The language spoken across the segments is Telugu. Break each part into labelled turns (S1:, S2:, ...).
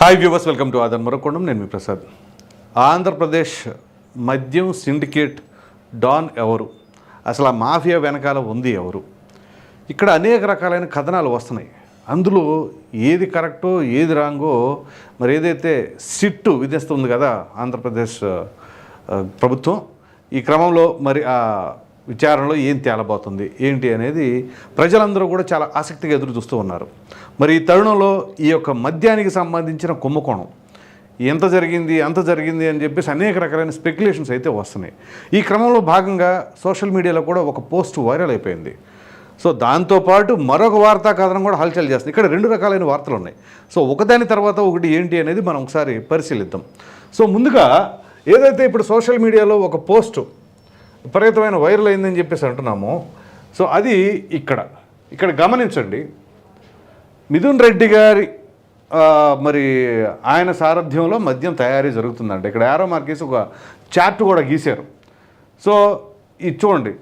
S1: హాయ్ వ్యూవర్స్ వెల్కమ్ టు ఆదన్ మరొకొండం నేను మీ ప్రసాద్ ఆంధ్రప్రదేశ్ మద్యం సిండికేట్ డాన్ ఎవరు అసలు ఆ మాఫియా వెనకాల ఉంది ఎవరు ఇక్కడ అనేక రకాలైన కథనాలు వస్తున్నాయి. అందులో ఏది కరెక్టో ఏది రాంగో మరి ఏదైతే సిట్టు విధిస్తుంది కదా ఆంధ్రప్రదేశ్ ప్రభుత్వం ఈ క్రమంలో మరి ఆ విచారణలో ఏం తేలబోతుంది ఏంటి అనేది ప్రజలందరూ కూడా చాలా ఆసక్తిగా ఎదురు చూస్తూ ఉన్నారు. మరి ఈ తరుణంలో ఈ యొక్క మద్యానికి సంబంధించిన కుంభకోణం ఎంత జరిగింది అంత జరిగింది అని చెప్పేసి అనేక రకాలైన స్పెక్యులేషన్స్ అయితే వస్తున్నాయి. ఈ క్రమంలో భాగంగా సోషల్ మీడియాలో కూడా ఒక పోస్ట్ వైరల్ అయిపోయింది. సో దాంతోపాటు మరొక వార్తా కథనం కూడా హల్చల్ చేస్తుంది. ఇక్కడ రెండు రకాలైన వార్తలు ఉన్నాయి. సో ఒకదాని తర్వాత ఒకటి ఏంటి అనేది మనం ఒకసారి పరిశీలిద్దాం. సో ముందుగా ఏదైతే ఇప్పుడు సోషల్ మీడియాలో ఒక పోస్ట్ విపరీతమైన వైరల్ అయిందని చెప్పేసి అంటున్నాము. సో అది ఇక్కడ. ఇక్కడ గమనించండి. మిథున్ రెడ్డి గారి మరి ఆయన సారథ్యంలో మద్యం తయారీ జరుగుతుందండి. ఇక్కడ యారో మార్కేసి ఒక చార్ట్ కూడా గీశారు. సో ఇది చూడండి.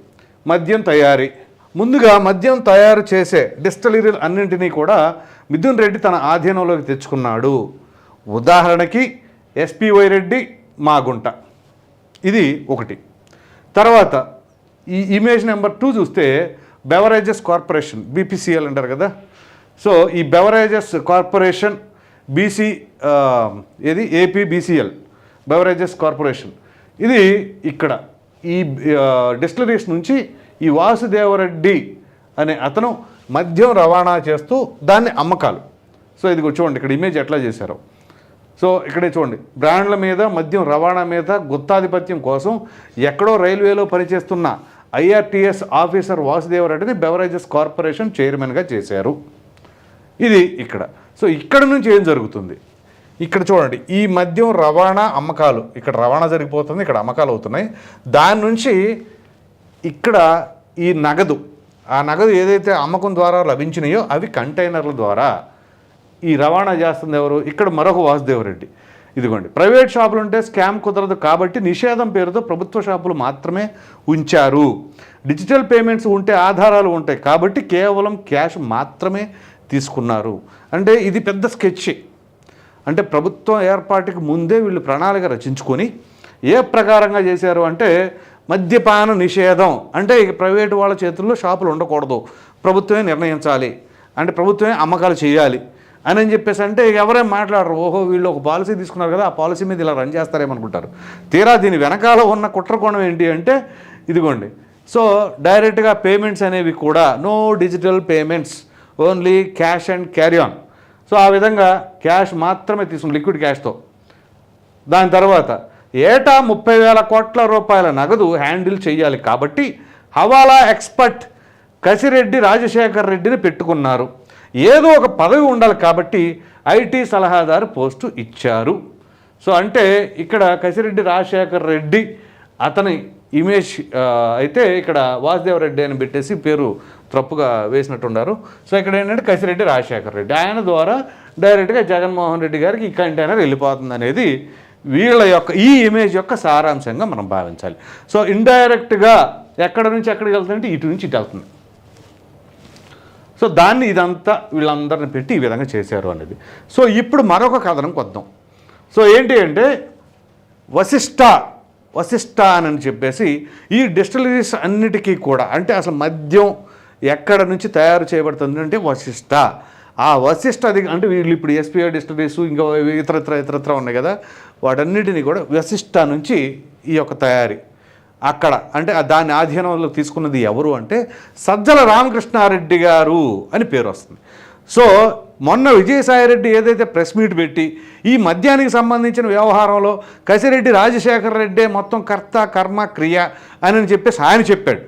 S1: మద్యం తయారీ. ముందుగా మద్యం తయారు చేసే డిస్టలరీలు అన్నింటినీ కూడా మిథున్ రెడ్డి తన ఆధీనంలోకి తెచ్చుకున్నాడు. ఉదాహరణకి ఎస్పివై రెడ్డి మాగుంట. ఇది ఒకటి. తర్వాత ఈ ఇమేజ్ నెంబర్ టూ చూస్తే బెవరేజెస్ కార్పొరేషన్ బీపీసీఎల్ అంటారు కదా. సో ఈ బెవరేజెస్ కార్పొరేషన్ బీసీ ఏది? AP BCL beverages corporation. ఇది ఇక్కడ ఈ డిస్టిలరీస్ నుంచి ఈ వాసుదేవరెడ్డి అనే అతను మద్యం రవాణా చేస్తూ దాన్ని అమ్మకాలు. సో ఇది చూడండి ఇక్కడ ఇమేజ్ ఎట్లా చేశారో. సో ఇక్కడే చూడండి బ్రాండ్ల మీద మద్యం రవాణా మీద గుత్తాధిపత్యం కోసం ఎక్కడో రైల్వేలో పనిచేస్తున్న ఐఆర్టీఎస్ ఆఫీసర్ వాసుదేవరెడ్డిని బెవరేజెస్ కార్పొరేషన్ చైర్మన్గా చేశారు. ఇది ఇక్కడ. సో ఇక్కడ నుంచి ఏం జరుగుతుంది? ఇక్కడ చూడండి ఈ మద్యం రవాణా అమ్మకాలు ఇక్కడ రవాణా జరిగిపోతుంది ఇక్కడ అమ్మకాలు అవుతున్నాయి. దాని నుంచి ఇక్కడ ఈ నగదు ఆ నగదు ఏదైతే అమ్మకం ద్వారా లభించినాయో అవి కంటైనర్ల ద్వారా ఈ రవాణా చేస్తుంది ఎవరు? ఇక్కడ మరొక వాసుదేవరెడ్డి. ఇదిగోండి ప్రైవేట్ షాపులు ఉంటే స్కామ్ కుదరదు కాబట్టి నిషేధం పేరుతో ప్రభుత్వ షాపులు మాత్రమే ఉంచారు. డిజిటల్ పేమెంట్స్ ఉంటే ఆధారాలు ఉంటాయి కాబట్టి కేవలం క్యాష్ మాత్రమే తీసుకున్నారు. అంటే ఇది పెద్ద స్కెచ్ అంటే ప్రభుత్వం ఏర్పాటుకి ముందే వీళ్ళు ప్రణాళిక రచించుకొని ఏ ప్రకారంగా చేశారు అంటే మద్యపాన నిషేధం. అంటే ఇక ప్రైవేటు వాళ్ళ చేతుల్లో షాపులు ఉండకూడదు. ప్రభుత్వమే నిర్ణయించాలి. అంటే ప్రభుత్వమే అమ్మకాలు చేయాలి. అని అని చెప్పేసి అంటే ఎవరే మాట్లాడరు. ఓహో వీళ్ళు ఒక పాలసీ తీసుకున్నారు కదా ఆ పాలసీ మీద ఇలా రన్ చేస్తారేమనుకుంటారు. తీరా దీని వెనకాల ఉన్న కుట్రకోణం ఏంటి అంటే ఇదిగోండి. సో డైరెక్ట్గా పేమెంట్స్ అనేవి కూడా no digital payments only cash and carry on. So ఆ విధంగా క్యాష్ మాత్రమే తీసుకుని లిక్విడ్ క్యాష్తో. దాని తర్వాత ఏటా ముప్పై వేల కోట్ల రూపాయల నగదు హ్యాండిల్ చేయాలి కాబట్టి హవాలా ఎక్స్పర్ట్ కసిరెడ్డి రాజశేఖర్ రెడ్డిని పెట్టుకున్నారు. ఏదో ఒక పదవి ఉండాలి కాబట్టి ఐటీ సలహాదారు పోస్టు ఇచ్చారు. సో అంటే ఇక్కడ కసిరెడ్డి రాజశేఖర్ రెడ్డి అతని ఇమేజ్ అయితే ఇక్కడ వాసుదేవ్ రెడ్డి అని పెట్టేసి పేరు తప్పుగా వేసినట్టున్నారు. సో ఇక్కడ ఏంటంటే కసిరెడ్డి రాజశేఖర్ రెడ్డి. ఆయన ద్వారా డైరెక్ట్గా జగన్మోహన్ రెడ్డి గారికి ఈ కంటైనర్ వెళ్ళిపోతుంది అనేది వీళ్ళ యొక్క ఈ ఇమేజ్ యొక్క సారాంశంగా మనం భావించాలి. సో ఇండైరెక్ట్గా ఎక్కడ నుంచి ఎక్కడికి వెళ్తుందంటే ఇటు నుంచి ఇటు వెళ్తుంది. సో దాన్ని ఇదంతా వీళ్ళందరిని పెట్టి ఈ విధంగా చేశారు అనేది. సో ఇప్పుడు మరొక కథనం కొద్దాం. సో ఏంటి అంటే వశిష్ట వశిష్ట అని చెప్పేసి ఈ డిస్టిలరీస్ అన్నిటికీ కూడా అంటే అసలు మద్యం ఎక్కడ నుంచి తయారు చేయబడుతుంది అంటే వశిష్ట. ఆ వశిష్ట అది అంటే వీళ్ళు ఇప్పుడు ఎస్పీఐ డిస్టిలరీస్ ఇంకా ఇతరత్ర ఇతరత్ర ఉన్నాయి కదా. వాటన్నిటిని కూడా వశిష్ట నుంచి ఈ యొక్క తయారీ. అక్కడ. అంటే దాని ఆధీనంలో తీసుకున్నది ఎవరు అంటే సజ్జల రామకృష్ణారెడ్డి గారు అని పేరు వస్తుంది. సో మొన్న విజయసాయిరెడ్డి ఏదైతే ప్రెస్ మీట్ పెట్టి ఈ మద్యానికి సంబంధించిన వ్యవహారంలో కసిరెడ్డి రాజశేఖర రెడ్డే మొత్తం కర్త కర్మ క్రియ అని చెప్పేసి ఆయన చెప్పాడు.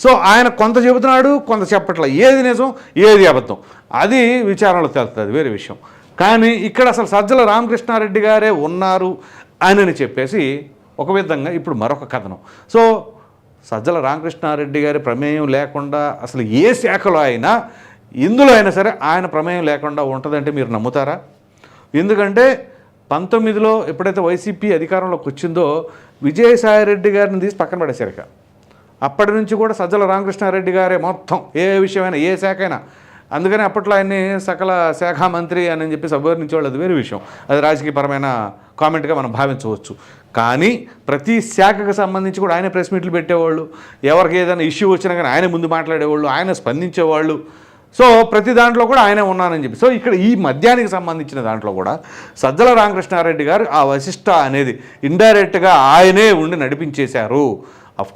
S1: సో ఆయన కొంత చెబుతున్నాడు కొంత చెప్పట్లే. ఏది నిజం ఏది అబద్ధం? అది విచారణలో తెలుస్తుంది వేరే విషయం. కానీ ఇక్కడ అసలు సజ్జల రామకృష్ణారెడ్డి గారే ఉన్నారు అని చెప్పేసి ఒక విధంగా ఇప్పుడు మరొక కథనం. సో సజ్జల రామకృష్ణారెడ్డి గారి ప్రమేయం లేకుండా అసలు ఏ శాఖలో అయినా ఇందులో అయినా సరే ఆయన ప్రమేయం లేకుండా ఉంటుందంటే మీరు నమ్ముతారా? ఎందుకంటే పంతొమ్మిదిలో ఎప్పుడైతే వైసీపీ అధికారంలోకి వచ్చిందో విజయసాయిరెడ్డి గారిని తీసి పక్కన పడేశారు ఇక. అప్పటి నుంచి కూడా సజ్జల రామకృష్ణారెడ్డి గారే మొత్తం. ఏ విషయమైనా ఏ శాఖ అయినా. అందుకని అప్పట్లో ఆయన్ని సకల శాఖ మంత్రి అని చెప్పి అభివర్ణించేవాళ్ళు అది వేరే విషయం. అది రాజకీయపరమైన కామెంట్గా మనం భావించవచ్చు. కానీ ప్రతి శాఖకు సంబంధించి కూడా ఆయన ప్రెస్ మీట్లు పెట్టేవాళ్ళు. ఎవరికి ఏదైనా ఇష్యూ వచ్చినా కానీ ఆయన ముందు మాట్లాడేవాళ్ళు ఆయన స్పందించేవాళ్ళు. సో ప్రతి దాంట్లో కూడా ఆయనే ఉన్నానని చెప్పి. సో ఇక్కడ ఈ మద్యానికి సంబంధించిన దాంట్లో కూడా సజ్జల రామకృష్ణారెడ్డి గారు ఆ వశిష్ట అనేది ఇండైరెక్ట్గా ఆయనే ఉండి నడిపించేశారు.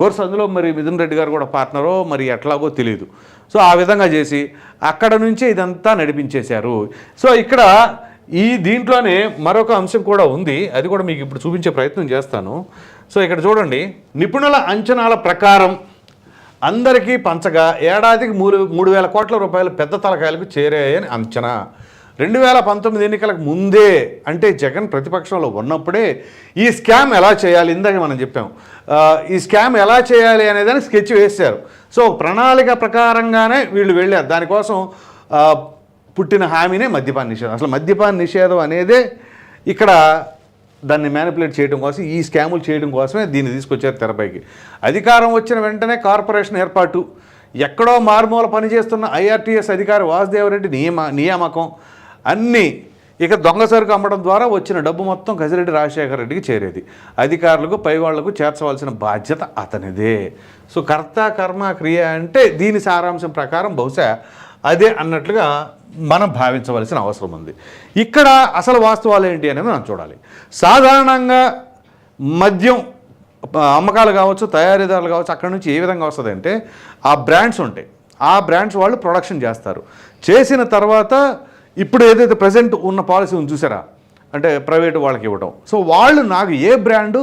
S1: కోర్స్ అందులో మరి మిథున్ రెడ్డి గారు కూడా పార్ట్నరో మరి ఎట్లాగో తెలియదు సో ఆ విధంగా చేసి అక్కడ నుంచే ఇదంతా నడిపించేశారు. సో ఇక్కడ ఈ దీంట్లోనే మరొక అంశం కూడా ఉంది. అది కూడా మీకు ఇప్పుడు చూపించే ప్రయత్నం చేస్తాను. సో ఇక్కడ చూడండి. నిపుణుల అంచనాల ప్రకారం అందరికీ పంచగా ఏడాదికి మూడు మూడు వేల కోట్ల రూపాయలు పెద్ద తలకాయలకు చేరాయని అంచనా. రెండు వేల పంతొమ్మిది ఎన్నికలకు ముందే అంటే జగన్ ప్రతిపక్షంలో ఉన్నప్పుడే ఈ స్కామ్ ఎలా చేయాలి? ఇందాక మనం చెప్పాం. ఈ స్కామ్ ఎలా చేయాలి అనేదాన్ని స్కెచ్ వేశారు. సో ప్రణాళిక ప్రకారంగానే వీళ్ళు వెళ్ళారు. దానికోసం పుట్టిన హామీనే మద్యపాన నిషేధం. అసలు మద్యపాన నిషేధం అనేదే ఇక్కడ దాన్ని మ్యానిపులేట్ చేయడం కోసం ఈ స్కాములు చేయడం కోసమే దీన్ని తీసుకొచ్చారు తెరపైకి. అధికారం వచ్చిన వెంటనే కార్పొరేషన్ ఏర్పాటు. ఎక్కడో మారుమూల పనిచేస్తున్న ఐఆర్టీఎస్ అధికారి వాసుదేవరెడ్డి నియమ నియామకం. అన్నీ. ఇక దొంగ సరుకు అమ్మడం ద్వారా వచ్చిన డబ్బు మొత్తం కసిరెడ్డి రాజశేఖర రెడ్డికి చేరేది. అధికారులకు పైవాళ్ళకు చేర్చవలసిన బాధ్యత అతనిదే. సో కర్త కర్మ క్రియ అంటే దీని సారాంశం ప్రకారం బహుశా అదే అన్నట్లుగా మనం భావించవలసిన అవసరం ఉంది. ఇక్కడ అసలు వాస్తవాలు ఏంటి అనేది మనం చూడాలి. సాధారణంగా మద్యం అమ్మకాలు కావచ్చు తయారీదారులు కావచ్చు అక్కడ నుంచి ఏ విధంగా వస్తుంది అంటే ఆ బ్రాండ్స్ ఉంటాయి. ఆ బ్రాండ్స్ వాళ్ళు ప్రొడక్షన్ చేస్తారు. చేసిన తర్వాత ఇప్పుడు ఏదైతే ప్రజెంట్ ఉన్న పాలసీ ఉంది చూసారా? అంటే ప్రైవేట్ వాళ్ళకి ఇవ్వడం సో వాళ్ళు నాకు ఏ బ్రాండు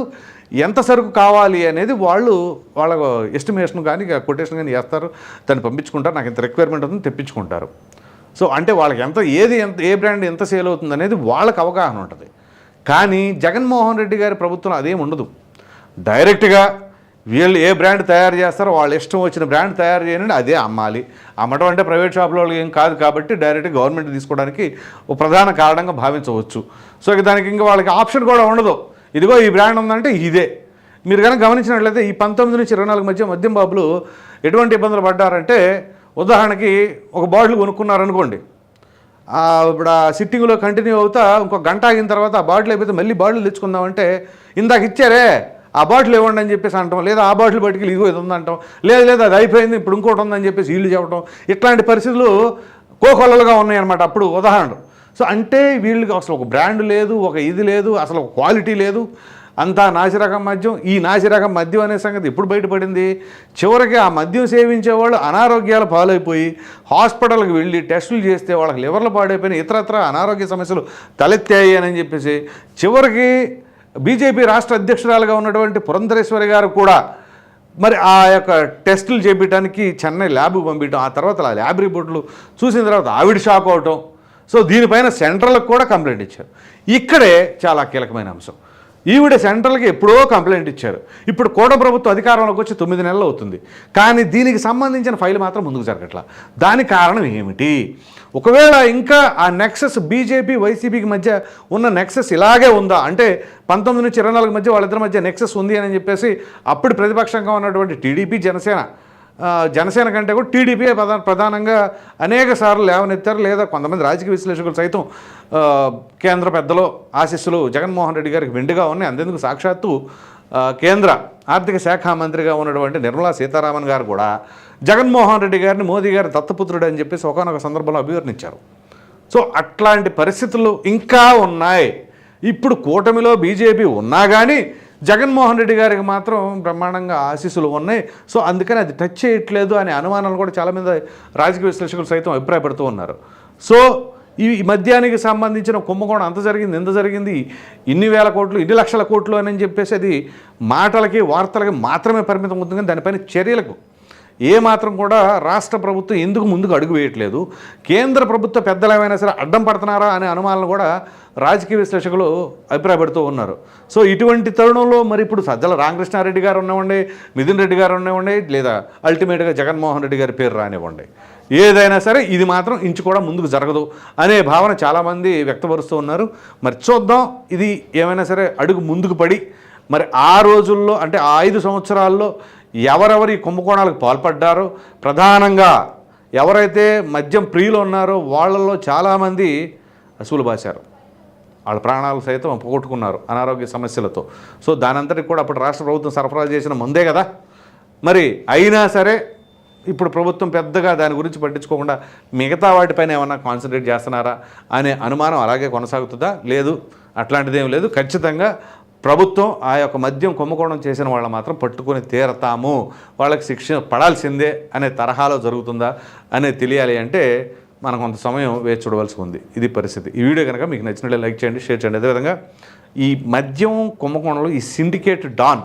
S1: ఎంత సరుకు కావాలి అనేది వాళ్ళు వాళ్ళ ఎస్టిమేషన్ కానీ కొటేషన్ కానీ చేస్తారు దాన్ని పంపించుకుంటారు. నాకు ఇంత రిక్వైర్మెంట్ ఉందని తెప్పించుకుంటారు. సో అంటే వాళ్ళకి ఎంత ఏది ఎంత ఏ బ్రాండ్ ఎంత సేల్ అవుతుంది అనేది వాళ్ళకి అవగాహన ఉంటుంది. కానీ జగన్మోహన్ రెడ్డి గారి ప్రభుత్వం అదేం ఉండదు. డైరెక్ట్గా వీళ్ళు ఏ బ్రాండ్ తయారు చేస్తారో వాళ్ళ ఇష్టం వచ్చిన బ్రాండ్ తయారు చేయండి అదే అమ్మాలి. అమ్మటం అంటే ప్రైవేట్ షాపులో వాళ్ళకి ఏం కాదు కాబట్టి డైరెక్ట్గా గవర్నమెంట్ తీసుకోవడానికి ఒక ప్రధాన కారణంగా భావించవచ్చు. సో ఇక దానికి ఇంకా వాళ్ళకి ఆప్షన్ కూడా ఉండదు. ఇదిగో ఈ బ్రాండ్ ఉందంటే ఇదే. మీరు కనుక గమనించినట్లయితే ఈ పంతొమ్మిది నుంచి ఇరవై నాలుగు మధ్య మద్యం బాబులు ఎటువంటి ఇబ్బందులు పడ్డారంటే ఉదాహరణకి ఒక బాటిల్ కొనుక్కున్నారనుకోండి. ఇప్పుడు ఆ సిట్టింగ్లో కంటిన్యూ అవుతా ఇంకో గంట ఆగిన తర్వాత ఆ బాటిల్ అయిపోతే మళ్ళీ బాటిల్ తెచ్చుకుందామంటే ఇందాక ఇచ్చారే ఆ బాటిల్ ఇవ్వండి అని చెప్పేసి అంటాం. లేదా ఆ బాటిల్ బయటికి ఇదిగో ఇది ఉందంటాం. లేదు లేదు అది అయిపోయింది ఇప్పుడు ఇంకోటి ఉందని చెప్పేసి వీళ్ళు చెప్పడం ఇట్లాంటి పరిస్థితులు కోకొల్లలుగా ఉన్నాయన్నమాట. అప్పుడు ఉదాహరణలు. సో అంటే వీళ్ళకి అసలు ఒక బ్రాండ్ లేదు ఒక ఇది లేదు అసలు ఒక క్వాలిటీ లేదు. అంతా నాసిరకం మద్యం. ఈ నాసిరకం మద్యం అనే సంగతి ఇప్పుడు బయటపడింది? చివరికి ఆ మద్యం సేవించే వాళ్ళు అనారోగ్యాల పాలైపోయి హాస్పిటల్కి వెళ్ళి టెస్టులు చేస్తే వాళ్ళకి లివర్లు పాడైపోయిన ఇతరత్ర అనారోగ్య సమస్యలు తలెత్తాయి అని చెప్పేసి చివరికి బీజేపీ రాష్ట్ర అధ్యక్షురాలుగా ఉన్నటువంటి పురంధరేశ్వరి గారు కూడా మరి ఆ యొక్క టెస్టులు చేపించడానికి చెన్నై ల్యాబ్ పంపించడం ఆ తర్వాత ఆ ల్యాబ్ రిపోర్ట్లు చూసిన తర్వాత ఆవిడ షాక్ అవటం. సో దీనిపైన సెంట్రల్కి కూడా కంప్లైంట్ ఇచ్చారు. ఇక్కడే చాలా కీలకమైన అంశం. ఈవిడ సెంట్రల్కి ఎప్పుడో కంప్లైంట్ ఇచ్చారు. ఇప్పుడు కోట ప్రభుత్వం అధికారంలోకి వచ్చి తొమ్మిది నెలలు అవుతుంది. కానీ దీనికి సంబంధించిన ఫైల్ మాత్రం ముందుకు జరగట్లా. దానికి కారణం ఏమిటి? ఒకవేళ ఇంకా ఆ నెక్సెస్ బీజేపీ వైసీపీకి మధ్య ఉన్న నెక్సెస్ ఇలాగే ఉందా? అంటే పంతొమ్మిది నుంచి ఇరవై నాలుగు మధ్య వాళ్ళిద్దరి మధ్య నెక్సెస్ ఉంది అని చెప్పేసి అప్పుడు ప్రతిపక్షంగా ఉన్నటువంటి టీడీపీ జనసేన జనసేన కంటే కూడా టీడీపీ ప్రధాన ప్రధానంగా అనేక సార్లు లేవనెత్తారు. లేదా కొంతమంది రాజకీయ విశ్లేషకులు సైతం కేంద్ర పెద్దలు ఆశీస్సులు జగన్మోహన్ రెడ్డి గారికి వెండిగా ఉన్నాయి. అంతేందుకు సాక్షాత్తు కేంద్ర ఆర్థిక శాఖ మంత్రిగా ఉన్నటువంటి నిర్మలా సీతారామన్ గారు కూడా జగన్మోహన్ రెడ్డి గారిని మోదీ గారి దత్తపుత్రుడు అని చెప్పేసి ఒకనొక సందర్భంలో అభివర్ణించారు. సో అట్లాంటి పరిస్థితులు ఇంకా ఉన్నాయి. ఇప్పుడు కూటమిలో బీజేపీ ఉన్నా కానీ జగన్మోహన్ రెడ్డి గారికి మాత్రం బ్రహ్మాండంగా ఆశీస్సులు ఉన్నాయి. సో అందుకని అది టచ్ చేయట్లేదు అనే అనుమానాలు కూడా చాలామంది రాజకీయ విశ్లేషకులు సైతం అభిప్రాయపడుతూ ఉన్నారు. సో ఈ మద్యానికి సంబంధించిన కుంభకోణం అంత జరిగింది ఎంత జరిగింది. ఇన్ని వేల కోట్లు ఇన్ని లక్షల కోట్లు అని చెప్పేసి అది మాటలకి వార్తలకి మాత్రమే పరిమితం అవుతుంది. కానీ దానిపైన చర్యలకు ఏ మాత్రం కూడా రాష్ట్ర ప్రభుత్వం ఎందుకు ముందుకు అడుగు వేయట్లేదు? కేంద్ర ప్రభుత్వ పెద్దలు ఏమైనా సరే అడ్డం పడుతున్నారా అనే అనుమానాలు కూడా రాజకీయ విశ్లేషకులు అభిప్రాయపడుతూ ఉన్నారు. సో ఇటువంటి తరుణంలో మరి ఇప్పుడు సజ్జల రామకృష్ణారెడ్డి గారు ఉన్నవ్వండి మిథున్ రెడ్డి గారు ఉన్నవ్వండి లేదా అల్టిమేట్గా జగన్మోహన్ రెడ్డి గారి పేరు రానివ్వండి. ఏదైనా సరే ఇది మాత్రం ఇంచు కూడా ముందుకు జరగదు అనే భావన చాలామంది వ్యక్తపరుస్తూ ఉన్నారు. మరి చూద్దాం ఇది ఏమైనా సరే అడుగు ముందుకు పడి మరి ఆ రోజుల్లో అంటే ఆ ఐదు సంవత్సరాల్లో ఎవరెవరి కుంభకోణాలకు పాల్పడ్డారో ప్రధానంగా ఎవరైతే మద్యం ప్రియులు ఉన్నారో వాళ్ళల్లో చాలామంది అసూలు బాశారు. వాళ్ళ ప్రాణాలు సైతం పోగొట్టుకున్నారు అనారోగ్య సమస్యలతో. సో దానంతటికి కూడా అప్పుడు రాష్ట్ర ప్రభుత్వం సరఫరా చేసిన ముందే కదా. మరి అయినా సరే ఇప్పుడు ప్రభుత్వం పెద్దగా దాని గురించి పట్టించుకోకుండా మిగతా వాటిపైన ఏమన్నా కాన్సన్ట్రేట్ చేస్తున్నారా అనే అనుమానం అలాగే కొనసాగుతుందా? లేదు. అట్లాంటిదేం లేదు. ఖచ్చితంగా ప్రభుత్వం ఆ యొక్క మద్యం కుంభకోణం చేసిన వాళ్ళు మాత్రం పట్టుకొని తీరతాము. వాళ్ళకి శిక్ష పడాల్సిందే అనే తరహాలో జరుగుతుందా అనేది తెలియాలి అంటే మనం కొంత సమయం వేచి చూడవలసి ఉంది. ఇది పరిస్థితి. ఈ వీడియో కనుక మీకు నచ్చినట్లే లైక్ చేయండి షేర్ చేయండి. అదేవిధంగా ఈ మద్యం కుంభకోణంలో ఈ సిండికేట్ డాన్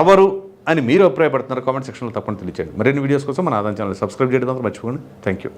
S1: ఎవరు అని మీరు అభిప్రాయపడుతున్నారు కామెంట్ సెక్షన్లో తప్పని తెలియచేయండి. మరిన్ని వీడియోస్ కోసం మన ఆదాయం ఛానల్ సబ్స్క్రైబ్ చేయడం మాత్రం మర్చిపోండి థ్యాంక్ యూ